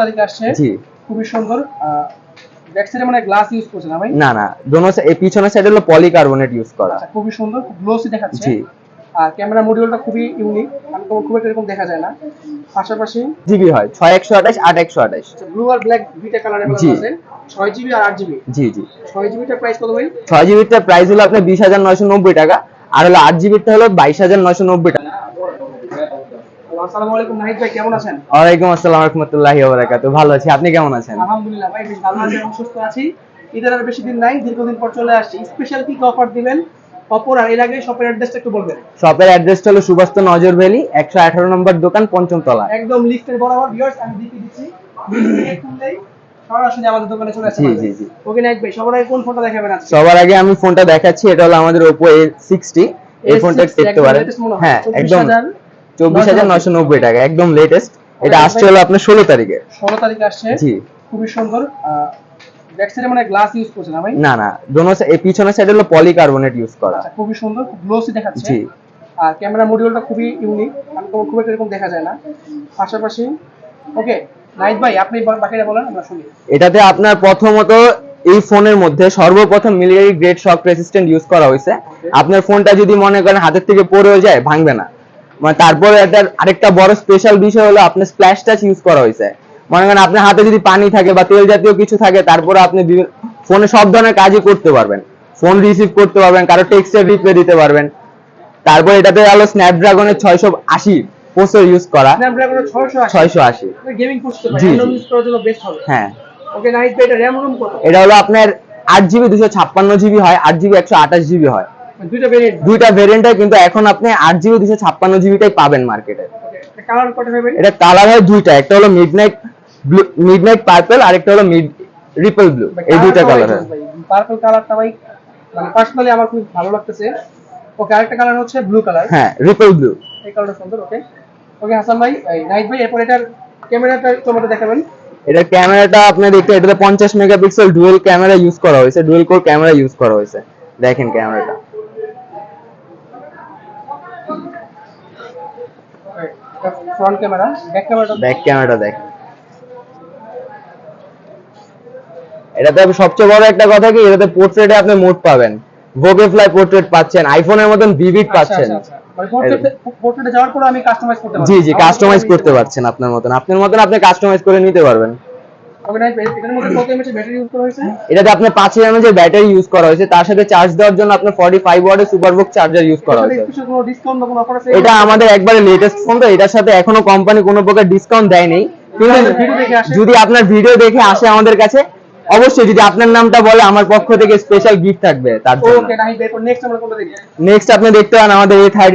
তারিখে আসছে। খুবই সুন্দর ব্যাক সাইডে মানে গ্লাস ইউজ করছে না ভাই? না না দোনো এই পিছনের সাইড হলো পলিকার্বনেট ইউজ করা। আচ্ছা খুবই সুন্দর খুব গ্লোসি দেখাচ্ছে। জি। আর ক্যামেরা মডিউলটা খুবই ইউনিক আমি খুব একটা এরকম দেখা যায় না। পাশাপাশি জিবি হয় ছয় একশো আঠাশ আট একশো আঠাশ। ব্লু আর ব্ল্যাক দুইটা কালার জি। আছে। ছয় জিবি আর আট জিবি জি জি। ছয় জিবিটার প্রাইস কত ভাই? ছয় জিবিটার প্রাইস হলো আপনার বিশ হাজার নয়শো নব্বই টাকা আর হলো আট জিবিটা হলো বাইশ হাজার নয়শো নব্বই টাকা। আসসালামু আলাইকুম নাহিদ ভাই কেমন আছেন? ওয়ালাইকুম আসসালাম রহমতুল্লাহি ওবারাকাতু ভালো আছি আপনি কেমন আছেন? আলহামদুলিল্লাহ ভাই বেশ ভালো আছি সুস্থ আছি। ঈদের আর বেশি দিন নাই দীর্ঘদিন পর চলে আসছি। স্পেশাল কি অফার দিবেন? অপর আর এর আগে শপের অ্যাড্রেসটা একটু বলবেন। শপের অ্যাড্রেসটা হলো সুবাস্ত নজর ভ্যালি একশো আঠারো নম্বর দোকান পঞ্চম তলা। একদম লিস্টের বরাবর ভিউয়ার্স আমি দেখিয়ে দিচ্ছি। লিস্ট থেকে খুললেই সরাসরি আমাদের দোকানে চলে আসতে জি, জি, জি। ওকে নাইট ভাই সবার আগে কোন ফোনটা দেখাবেন আজকে? সবার আগে আমি ফোনটা দেখাচ্ছি এটা হলো আমাদের ওপো এ সিক্সটি এই ফোনটা দেখতে পারেন। হয়। একদম। 24,000 চব্বিশ হাজার নয়শো নব্বই টাকা একদম লেটেস্ট এটা আসছে। হলো আপনার ষোলো তারিখে। ষোলো তারিখে আসছে। জি। খুবই সুন্দর। ব্যাক সাইডে মানে গ্লাস ইউজ করছে না ভাই? না না দোনো এই পিছনের সাইড হলো পলিকার্বনেট ইউজ করা। আচ্ছা খুবই সুন্দর গ্লোসি দেখাচ্ছে। জি। আর ক্যামেরা মডিউলটা খুবই ইউনিক আমি তোমার খুব একটা এরকম দেখা যায় না। পাশাপাশি ওকে নাইট ভাই আপনি বাকিটা বলেন আমরা শুনি। এটাতে আপনার প্রথমত এই ফোনের মধ্যে সর্বপ্রথম military grade shock resistant use করা হয়েছে। আপনার ফোনটা যদি মনে করেন হাতের থেকে পড়েও যায় ভাঙবে না। মানে তারপরে এটার আরেকটা বড় স্পেশাল বিষয় হলো আপনার স্প্ল্যাশ টাচ ইউজ করা হয়েছে। মনে করেন আপনার হাতে যদি পানি থাকে বা তেল জাতীয় কিছু থাকে তারপরে আপনি ফোনে সব ধরনের কাজই করতে পারবেন। ফোন রিসিভ করতে পারবেন কারও টেক্সটের রিপ্লে দিতে পারবেন। তারপর এটাতে হলো স্ন্যাপড্রাগনের ছয়শো আশি প্রসেসর ইউজ করা। স্ন্যাপড্রাগনের 680 ছয়শো আশি। গেমিং জি, জি। ইউজ করার জন্য বেস্ট হবে। হ্যাঁ। ওকে নাইট এটা র‍্যাম রুম কত? এটা হলো আপনার আট জিবি দুশো ছাপ্পান্ন জিবি হয় আট জিবি একশো আঠাশ জিবি হয়। দুইটা ভেরিয়েন্ট কিন্তু এখন আপনি আট জিবি দুশো ছাপ্পান্ন জিবিটাই পাবেন মার্কেটে এটা কালার হয় দুইটা একটা হলো মিডনাইট ব্লু মিডনাইট পার্পল আর একটা হলো মিড রিপল ব্লু এই দুইটা কালার হয়। পার্পল কালারটা ভাই মানে পার্সোনালি আমার খুব ভালো লাগতেছে। ওকে আরেকটা কালার হচ্ছে ব্লু কালার হ্যাঁ রিপল ব্লু এই কালারটা সুন্দর ওকে ওকে হাসান ভাই নাইট ভাই এরপর এটার ক্যামেরাটা দেখাবেন। এটার ক্যামেরাটা আপনি দেখতে এটাতে পঞ্চাশ মেগাপিক্সেল ডুয়েল ক্যামেরা ইউজ করা হয়েছে ডুয়েল কোর ক্যামেরা ইউজ করা হয়েছে। দেখেন ক্যামেরাটা ফ্রন্ট ক্যামেরা ব্যাক ক্যামেরাটা ব্যাক ক্যামেরাটা দেখ। এটাতে সবচেয়ে বড় একটা কথা কি এটাতে পোর্ট্রেটে আপনি মোড পাবেন। ভোগে ফ্লাই পোর্ট্রেট পাচ্ছেন আইফোনের মতন ভিভিড পাচ্ছেন। মানে পোর্ট্রেটে পোর্ট্রেটে যাওয়ার পর আমি কাস্টমাইজ করতে পারব জি জি কাস্টমাইজ করতে পারছেন আপনার মতন। আপনার মতন আপনি কাস্টমাইজ করে নিতে পারবেন। এটাতে আপনার পাঁচ হাজার এমএজ ব্যাটারি ইউজ করা হয়েছে। তার সাথে চার্জ দেওয়ার জন্য আপনার ফর্টি ফাইভ ওয়ার্ডের সুপারবুক চার্জার ইউজ করা হয়েছে। এটা আমাদের একবারে লেটেস্ট ফোন তো এটার সাথে এখনও কোম্পানি কোনো প্রকার ডিসকাউন্ট দেয়নি। যদি আপনার ভিডিও দেখে আসে আমাদের কাছে অবশ্যই যদি আপনার নামটা বলে আমার পক্ষ থেকে স্পেশাল গিফট থাকবে তার জন্য। নেক্সট আপনি দেখতে পান আমাদের এ থার্ড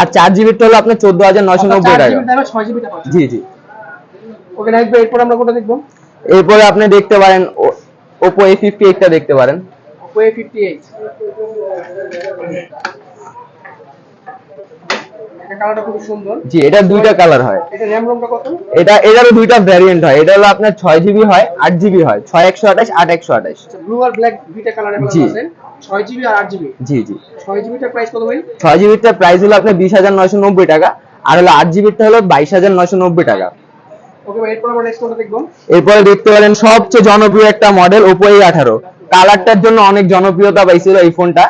আর চার জিবিটা হলো আপনার চোদ্দ হাজার নয়শো নব্বই টাকা। জি জি। ওকে এরপর আমরা কোনটা দেখব? এরপরে আপনি দেখতে পারেন ওপো এ ফিফটি এইটটা দেখতে পারেন। ওপো এ ফিফটি এইট এটা কালারটা খুব সুন্দর। জি এটা দুইটা কালার হয়। এটা র্যাম রুমটা কত? এটা এটারও দুইটা ভ্যারিয়েন্ট হয়। এটা হলো আপনার ছয় জিবি হয় আট জিবি হয়। ছয় একশো আঠাশ আট একশো আঠাশ। ব্লু আর ব্ল্যাক দুইটা কালার। আছে। জিবি আর জিবি জি জি। জিবিটার প্রাইস কত ভাই? জিবিটার প্রাইস হলো আপনার বিশ হাজার নয়শো নব্বই টাকা। আর হলো আট জিবিটা হলো বাইশ হাজার নয়শো নব্বই টাকা। ওকে ভাই এরপর দেখতে পারেন সবচেয়ে জনপ্রিয় একটা মডেল ওপো এ আঠারো। কালারটার জন্য অনেক জনপ্রিয়তা পাইছিল এই ফোনটা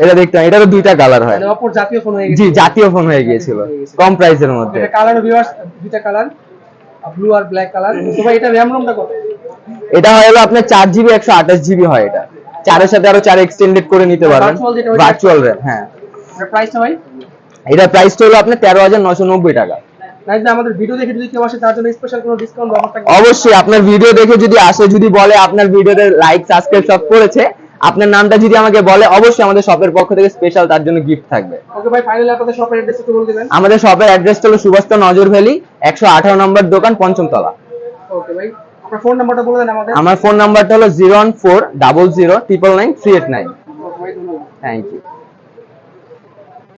এটা দেখতে পারেন এটারও দুইটা কালার হয়। মানে অপর জাতীয় ফোন হয়ে জি জাতীয় ফোন হয়ে গিয়েছিল কম প্রাইসের মধ্যে। এটা কালার ভিউয়ার্স দুইটা কালার ব্লু আর ব্ল্যাক কালার তো ভাই এটা র্যাম রুমটা কত? এটা হলো আপনার চার জিবি একশো আঠাশ জিবি হয় এটা। চারের সাথে আরও চার এক্সটেন্ডেড করে নিতে পারবেন ওইটা- ভার্চুয়াল র্যাম হ্যাঁ। এটা প্রাইসটা ভাই? এটা প্রাইসটা হলো আপনার তেরো হাজার নশো নব্বই টাকা। নাইট আমাদের ভিডিও দেখে যদি কেউ আসে তার জন্য স্পেশাল কোনো ডিসকাউন্ট অবশ্যই আপনার ভিডিও দেখে যদি আসে যদি বলে আপনার ভিডিওতে লাইক সাবস্ক্রাইব সব করেছে আপনার নামটা যদি আমাকে বলে অবশ্যই আমাদের শপের পক্ষ থেকে স্পেশাল তার জন্য গিফট থাকবে। ওকে ভাই ফাইনালি আপনাদের শপের অ্যাড্রেস একটু বলে দিবেন। আমাদের শপের অ্যাড্রেসটা হলো সুবাস্ত নজর ভ্যালি একশো আঠারো নম্বর দোকান পঞ্চম তলা ওকে ভাই আপনার ফোন নাম্বারটা বলে দেন আমাদের। আমার ফোন নাম্বারটা হলো zero one four double zero triple nine three eight nine thank you